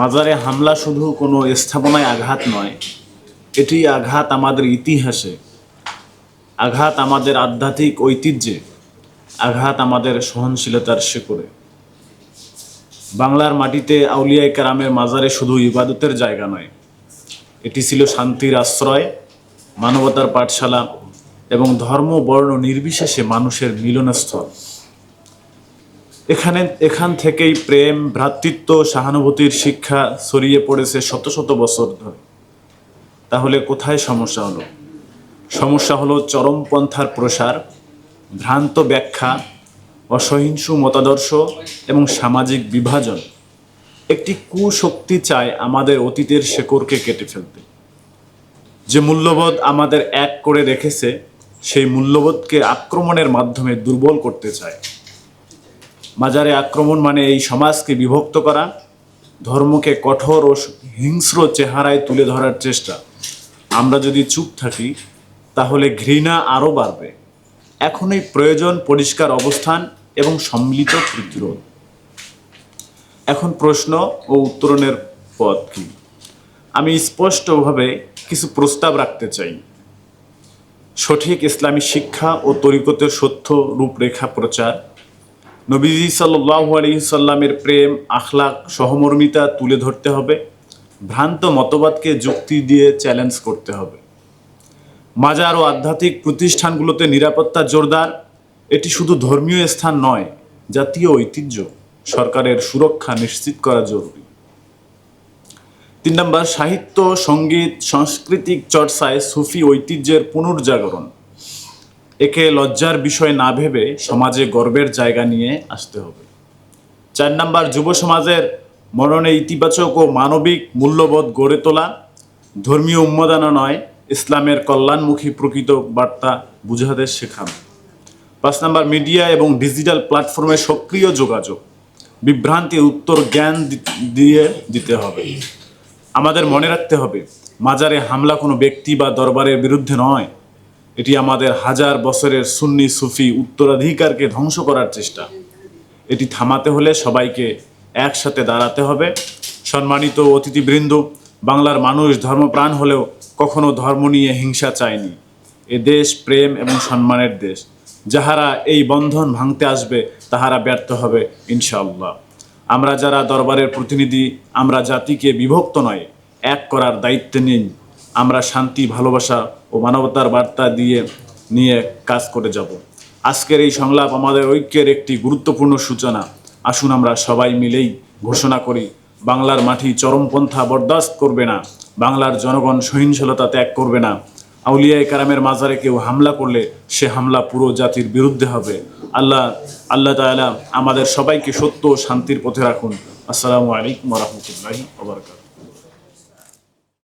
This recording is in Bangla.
মাজারে হামলা শুধু কোনো স্থাপনায় আঘাত নয়, এটি আঘাত আমাদের ইতিহাসে, আঘাত আমাদের আধ্যাত্মিক ঐতিহ্যে, আঘাত আমাদের সহনশীলতার শেকড়ে। বাংলার মাটিতে আউলিয়ায় কারামের মাজারে শুধু ইবাদতের জায়গা নয়, এটি ছিল শান্তির আশ্রয়, মানবতার পাঠশালা এবং ধর্ম, বর্ণ নির্বিশেষে মানুষের মিলনস্থল। এখানে, এখান থেকেই প্রেম, ভ্রাতৃত্ব, সহানুভূতির শিক্ষা ছড়িয়ে পড়েছে শত শত বছর ধরে। তাহলে কোথায় সমস্যা হলো? সমস্যা হলো চরমপন্থার প্রসার, ভ্রান্ত ব্যাখ্যা, অসহিংস মতাদর্শ এবং সামাজিক বিভাজন। একটি কুশক্তি চায় আমাদের অতীতের শেকড়কে কেটে ফেলতে। যে মূল্যবোধ আমাদের এক করে রেখেছে, সেই মূল্যবোধকে আক্রমণের মাধ্যমে দুর্বল করতে চায়। মাজারে আক্রমণ মানে এই সমাজকে বিভক্ত করা, ধর্মকে কঠোর ও হিংস্র চেহারায় তুলে ধরার চেষ্টা। আমরা যদি চুপ থাকি, তাহলে ঘৃণা আরও বাড়বে। এখনই প্রয়োজন পরিষ্কার অবস্থান এবং সম্মিলিত প্রতিরোধ। এখন প্রশ্ন ও উত্তরণের পথ কি? আমি স্পষ্টভাবে কিছু প্রস্তাব রাখতে চাই। সঠিক ইসলামী শিক্ষা ও তরিকতের সত্য রূপরেখা প্রচার নবীজি সাল্লাহ আলী সাল্লামের প্রেম, আখলাক, সহমর্মিতা তুলে ধরতে হবে। ভ্রান্ত মতবাদকে যুক্তি দিয়ে চ্যালেঞ্জ করতে হবে। মাজার ও আধ্যাত্মিক প্রতিষ্ঠানগুলোতে নিরাপত্তা জোরদার, এটি শুধু ধর্মীয় স্থান নয়, জাতীয় ঐতিহ্য, সরকারের সুরক্ষা নিশ্চিত করা জরুরি। তিন নম্বর, সাহিত্য, সংগীত, সাংস্কৃতিক চর্চায় সুফি ঐতিহ্যের পুনর্জাগরণ। একে লজ্জার বিষয় না ভেবে সমাজে গর্বের জায়গা নিয়ে আসতে হবে। চার নাম্বার, যুব সমাজের মননে ইতিবাচক ও মানবিক মূল্যবোধ গড়ে তোলা। ধর্মীয় উন্মাদনা নয়, ইসলামের কল্যাণমুখী প্রকৃত বার্তা বুঝাতে শেখানো। পাঁচ নাম্বার, মিডিয়া এবং ডিজিটাল প্ল্যাটফর্মে সক্রিয় যোগাযোগ। বিভ্রান্তির উত্তর জ্ঞান দিয়ে দিতে হবে। আমাদের মনে রাখতে হবে, মাজারে হামলা কোনো ব্যক্তি বা দরবারের বিরুদ্ধে নয়। এটি আমাদের হাজার বছরের সুন্নি সুফি উত্তরাধিকারকে ধ্বংস করার চেষ্টা। এটি থামাতে হলে সবাইকে একসাথে দাঁড়াতে হবে। সম্মানিত অতিথিবৃন্দ, বাংলার মানুষ ধর্মপ্রাণ হলেও কখনো ধর্ম নিয়ে হিংসা চায়নি। এ দেশ প্রেম এবং সম্মানের দেশ। যাহারা এই বন্ধন ভাঙতে আসবে, তাহারা ব্যর্থ হবে, ইনশাআল্লাহ। আমরা যারা দরবারের প্রতিনিধি, আমরা জাতিকে বিভক্ত নয়, এক করার দায়িত্ব নিন। আমরা শান্তি, ভালোবাসা ও মানবতার বার্তা দিয়ে নিয়ে কাজ করে যাব। আজকের এই সংলাপ আমাদের ঐক্যের একটি গুরুত্বপূর্ণ সূচনা। আসুন আমরা সবাই মিলেই ঘোষণা করি, বাংলার মাটি চরমপন্থা বরদাস্ত করবে না, বাংলার জনগণ সহিংসলতা ত্যাগ করবে না। আউলিয়ায় কারামের মাজারে কেউ হামলা করলে সে হামলা পুরো জাতির বিরুদ্ধে হবে। আল্লাহ আল্লাহ তাআলা আমাদের সবাইকে সত্য ও শান্তির পথে রাখুন। আসসালামু আলাইকুম রহমতুল্লাহি ওবরকাত